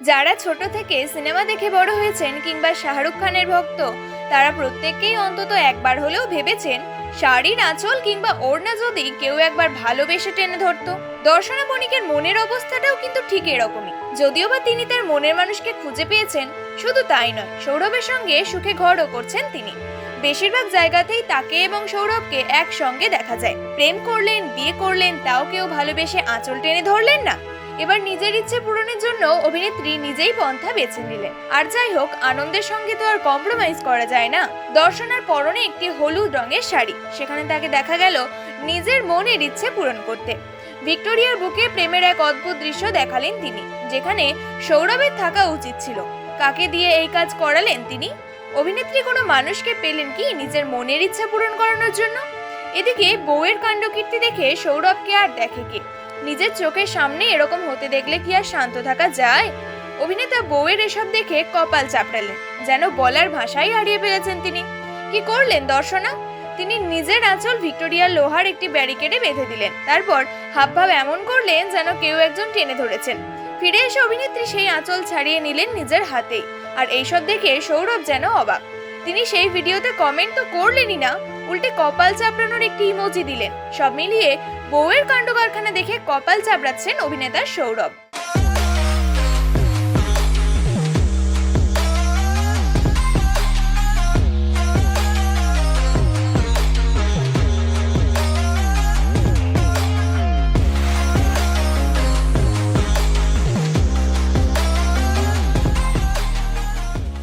যারা ছোট থেকে সিনেমা দেখে বড় হয়েছেন কিংবা শাহরুখ খানের ভক্ত, তারা প্রত্যেককেই অন্তত একবার হলেও ভেবেছেন শাড়ির আঁচল কিংবা ওড়না যদি কেউ একবার ভালোবেসে টেনে ধরতো। দর্শনা বণিকের মনের অবস্থাটাও কিন্তু ঠিক এরকমই। যদিও বা তিনি তার মনের মানুষকে খুঁজে পেয়েছেন, শুধু তাই নয়, সৌরভের সঙ্গে সুখে ঘরও করছেন তিনি। বেশিরভাগ জায়গাতেই তাকে এবং সৌরভকে একসঙ্গে দেখা যায়। প্রেম করলেন, বিয়ে করলেন, তাও কেউ ভালোবেসে আঁচল টেনে ধরলেন না। এবার নিজের ইচ্ছে পূরণের জন্য অভিনেত্রী নিজেই পন্থা বেছে নিলেন আর যাই হোক, আনন্দের সঙ্গে তো আর কম্প্রোমাইজ করা যায় না। দর্শনার পরনে একটি হলুদ রঙের শাড়ি। সেখানে তাকে দেখা গেল নিজের মনের ইচ্ছে পূরণ করতে। ভিক্টোরিয়ার বুকে প্রেমের এক অদ্ভুত দৃশ্য দেখালেন তিনি, যেখানে সৌরভের থাকা উচিত ছিল। কাকে দিয়ে এই কাজ করালেন তিনি? অভিনেত্রী কোনো মানুষকে পেলেন কি নিজের মনের ইচ্ছা পূরণ করানোর জন্য? এদিকে বউয়ের কাণ্ডকীর্তি দেখে সৌরভকে আর দেখে কে? নিজের চোখের সামনে এরকম হতে দেখলে কি আর শান্ত থাকা যায়? অভিনেতা বউয়ের এসব দেখে কপাল চাপড়ালেন, যেন বলার ভাষাই হারিয়ে ফেলেছেন তিনি। কি করলেন দর্শনা? তিনি নিজের আঁচল ভিক্টোরিয়ার লোহার একটি ব্যারিকেডে বেঁধে দিলেন। তারপর হাবভাব এমন করলেন যেন কেউ একজন টেনে ধরেছেন। ফিরে এসে অভিনেত্রী সেই আঁচল ছাড়িয়ে নিলেন নিজের হাতেই। আর এইসব দেখে সৌরভ যেন অবাক। তিনি সেই ভিডিওতে কমেন্ট তো করলেনই না। উল্টে কপাল চাপড়ানোর একটি ইমোজি দিলেন। সব মিলিয়ে বউয়ের কাণ্ড কারখানা দেখে কপাল চাপড়াচ্ছেন অভিনেতা সৌরভ।